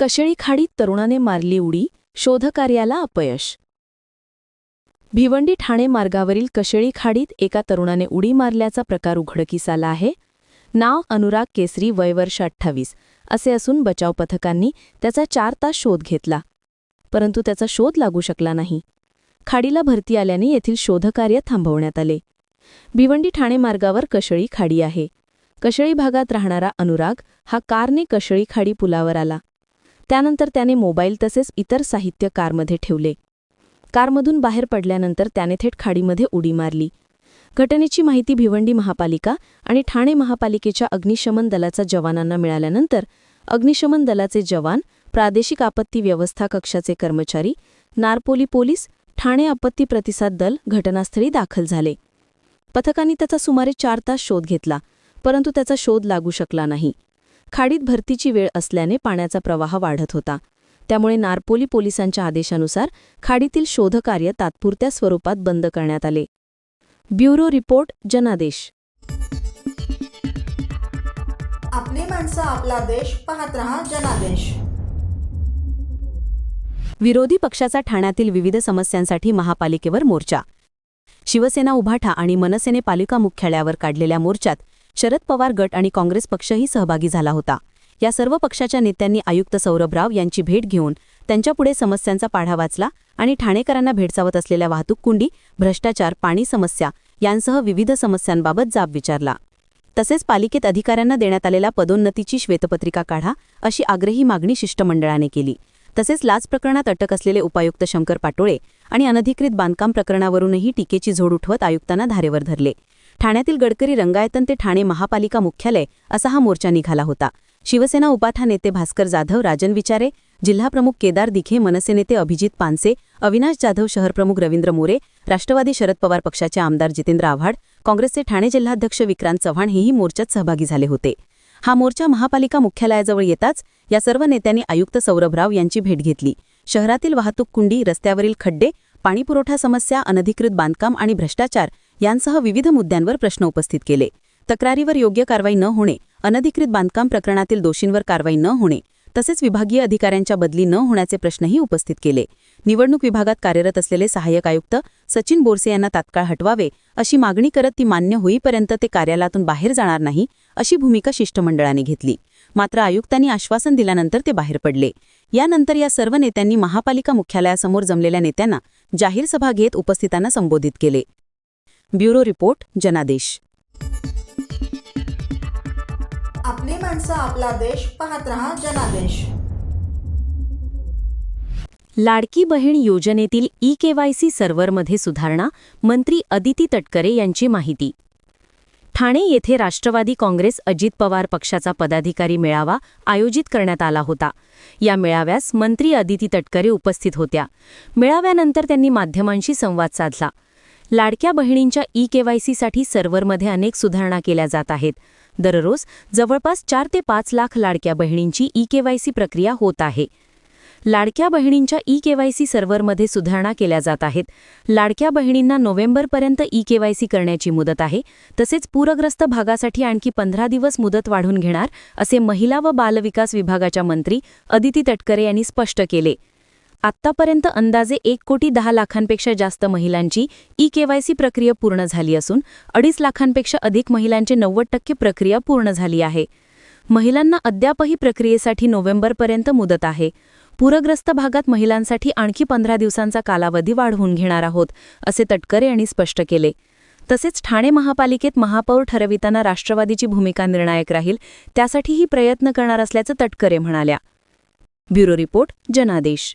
कशेळी खाडीत तरुणाने मारली उडी शोधकार्याला अपयश. भिवंडी ठाणे मार्गावरील कशेळी खाडीत एका तरुणाने उडी मारल्याचा प्रकार उघडकीस आला आहे. नाव अनुराग केसरी वयवर्ष अठ्ठावीस असे असून बचाव पथकांनी त्याचा चार तास शोध घेतला. परंतु त्याचा शोध लागू शकला नाही. खाडीला भरती आल्याने येथील शोधकार्य थांबवण्यात आले. भिवंडी ठाणे मार्गावर कशळी खाडी आहे. कशळी भागात राहणारा अनुराग हा कारने कशळी खाडी पुलावर आला. त्यानंतर त्याने मोबाईल तसेच इतर साहित्य कारमध्ये ठेवले. कारमधून बाहेर पडल्यानंतर त्याने थेट खाडीमध्ये उडी मारली. घटनेची माहिती भिवंडी महापालिका आणि ठाणे महापालिकेच्या अग्निशमन दलाचा जवानांना मिळाल्यानंतर अग्निशमन दलाचे जवान प्रादेशिक आपत्ती व्यवस्था कक्षाचे कर्मचारी नारपोली पोलीस ठाणे आपत्ती प्रतिसाद दल घटनास्थळी दाखल झाले. पथकांनी त्याचा सुमारे चार तास शोध घेतला परंतु त्याचा शोध लागू शकला नाही. खाडीत भरतीची वेळ असल्याने पाण्याचा प्रवाह वाढत होता. त्यामुळे नारपोली पोलिसांच्या आदेशानुसार खाडीतील शोधकार्य तात्पुरत्या स्वरूपात बंद करण्यात आले. ब्युरो रिपोर्ट जनादेश. आपली माणसं आपला देश पाहत रहा जनादेश. विरोधी पक्षाचा ठाण्यातील विविध समस्यांसाठी महापालिकेवर मोर्चा. शिवसेना उभाठा आणि मनसेने पालिका मुख्यालयावर काढलेल्या मोर्चात शरद पवार गट आणि काँग्रेस पक्षही सहभागी झाला होता. या सर्व पक्षाच्या नेत्यांनी आयुक्त सौरभ राव यांची भेट घेऊन त्यांच्यापुढे समस्यांचा पाढा वाचला आणि ठाणेकरांना भेडसावत असलेल्या वाहतूक कुंडी भ्रष्टाचार पाणी समस्या यांसह विविध समस्यांबाबत जाब विचारला. तसेच पालिकेत अधिकाऱ्यांना देण्यात आलेल्या पदोन्नतीची श्वेतपत्रिका काढा अशी आग्रही मागणी शिष्टमंडळाने केली. तसेच लाच प्रकरणात अटक असलेले उपायुक्त शंकर पाटोळे आणि अनधिकृत बांधकाम प्रकरणावरूनही टीकेची झोड उठवत आयुक्तांना धारेवर धरले. ठाण्यातील गडकरी रंगायतन ते ठाणे महापालिका मुख्यालय असा हा मोर्चा निघाला होता. शिवसेना उपाठा नेते भास्कर जाधव राजन विचारे जिल्हाप्रमुख केदार दिघे मनसे नेते अभिजित पानसे अविनाश जाधव शहरप्रमुख रवींद्र मोरे राष्ट्रवादी शरद पवार पक्षाचे आमदार जितेंद्र आव्हाड काँग्रेसचे ठाणे जिल्हाध्यक्ष विक्रांत चव्हाण हेही मोर्चात सहभागी झाले होते. हा मोर्चा महापालिका मुख्यालयाजवळ येताच या सर्व नेत्यांनी आयुक्त सौरभ राव यांची भेट घेतली. शहरातील वाहतूक कुंडी रस्त्यावरील खड्डे पाणीपुरवठा समस्या अनधिकृत बांधकाम आणि भ्रष्टाचार यांसह विविध मुद्द्यांवर प्रश्न उपस्थित केले. तक्रारीवर योग्य कारवाई न होणे अनधिकृत बांधकाम प्रकरणातील दोषींवर कारवाई न होणे तसेच विभागीय अधिकाऱ्यांच्या बदली न होण्याचे प्रश्नही उपस्थित केले. निवडणूक विभागात कार्यरत असलेले सहाय्यक आयुक्त सचिन बोरसे यांना तात्काळ हटवावे अशी मागणी करत ती मान्य होईपर्यंत ते कार्यालयातून बाहेर जाणार नाही अशी भूमिका शिष्टमंडळाने घेतली. मात्र आयुक्तांनी आश्वासन दिल्यानंतर ते बाहेर पडले. यानंतर या सर्व नेत्यांनी महापालिका मुख्यालयासमोर जमलेल्या नेत्यांना जाहीर सभा घेत उपस्थितांना संबोधित केले. ब्युरो रिपोर्ट जनादेश. आपली माणसं आपला देश पाहत रहा जनादेश. लाडकी बहीण योजनेतील ई केवायसी सर्व्हरमध्ये सुधारणा मंत्री अदिती तटकरे यांची माहिती. ठाणे येथे राष्ट्रवादी काँग्रेस अजित पवार पक्षाचा पदाधिकारी मेळावा आयोजित करण्यात आला होता. या मेळाव्यास मंत्री अदिती तटकरे उपस्थित होत्या. मेळाव्यानंतर त्यांनी माध्यमांशी संवाद साधला. लाडक्या बहिणींच्या ई केवायसीसाठी सर्व्हरमध्ये अनेक सुधारणा केल्या जात आहेत. दररोज जवळपास चार ते पाच लाख लाडक्या बहिणींची ई केवायसी प्रक्रिया होत आहे. लाडक्या बहिणींच्या ई केवायसी सर्व्हरमध्ये सुधारणा केल्या जात आहेत. लाडक्या बहिणींना नोव्हेंबरपर्यंत ई केवायसी करण्याची मुदत आहे. तसेच पूरग्रस्त भागासाठी आणखी पंधरा दिवस मुदत वाढून घेणार असे महिला व बालविकास विभागाच्या मंत्री अदिती तटकरे यांनी स्पष्ट केले. आत्तापर्यंत अंदाजे एक कोटी दहा लाखांपेक्षा जास्त महिलांची ई केवायसी प्रक्रिया पूर्ण झाली असून अडीच लाखांपेक्षा अधिक महिलांची नव्वद टक्के प्रक्रिया पूर्ण झाली आहे. महिलांना अद्यापही प्रक्रियेसाठी नोव्हेंबरपर्यंत मुदत आहे. पूरग्रस्त भागात महिलांसाठी आणखी पंधरा दिवसांचा कालावधी वाढवून घेणार आहोत असे तटकरे यांनी स्पष्ट केले. तसेच ठाणे महापालिकेत महापौर ठरविताना राष्ट्रवादीची भूमिका निर्णायक राहील त्यासाठीही प्रयत्न करणार असल्याचं तटकरे म्हणाल्या. ब्युरो रिपोर्ट जनादेश.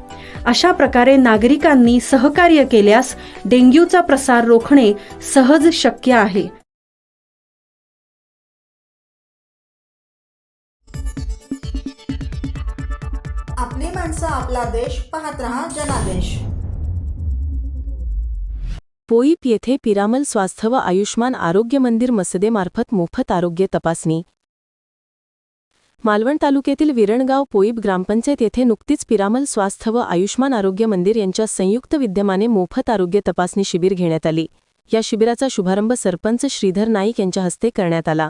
अशा प्रकारे नागरिकांनी सहकार्य केल्यास डेंग्यूचा प्रसार रोखणे सहज शक्य आहे. आपली माणसं आपला देश पाहत रहा जनादेश. पोईप येथे पिरामल स्वास्थ्य व आयुष्मान आरोग्य मंदिर मसदेमार्फत मोफत आरोग्य तपासणी. मालवण तालुक्यातील विरणगाव पोईब ग्रामपंचायत येथे नुकतीच पिरामल स्वास्थ्य व आयुष्मान आरोग्य मंदिर यांच्या संयुक्त विद्यमाने मोफत आरोग्य तपासणी शिबिर घेण्यात आली. या शिबिराचा शुभारंभ सरपंच श्रीधर नाईक यांच्या हस्ते करण्यात आला.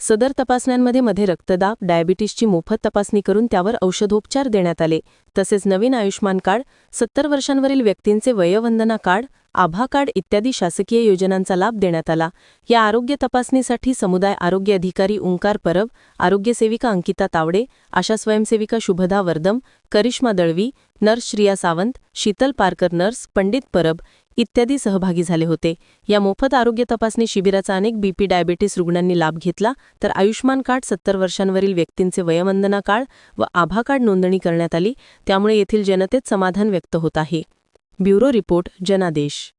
सदर तपासण्यांमध्ये मध्ये रक्तदाब डायबिटीसची मोफत तपासणी करून त्यावर औषधोपचार देण्यात आले. तसेच नवीन आयुष्मान कार्ड सत्तर वर्षांवरील व्यक्तींचे वयवंदना कार्ड आभा कार्ड इत्यादी शासकीय योजनांचा लाभ देण्यात आला. या आरोग्य तपासणीसाठी समुदाय आरोग्य अधिकारी ओंकार परब आरोग्यसेविका अंकिता तावडे आशा स्वयंसेविका शुभदा वर्दम करिश्मा दळवी नर्स श्रिया सावंत शीतल पारकर नर्स पंडित परब इत्यादी सहभागी झाले होते. या मोफत आरोग्य तपासणी शिबिराचा अनेक बीपी डायबिटीस रुग्णांनी लाभ घेतला. तर आयुष्मान कार्ड सत्तर वर्षांवरील व्यक्तींचे वयवंदना कार्ड व आभा कार्ड नोंदणी करण्यात आली. त्यामुळे येथील जनतेत समाधान व्यक्त होत आहे. ब्युरो रिपोर्ट जनादेश.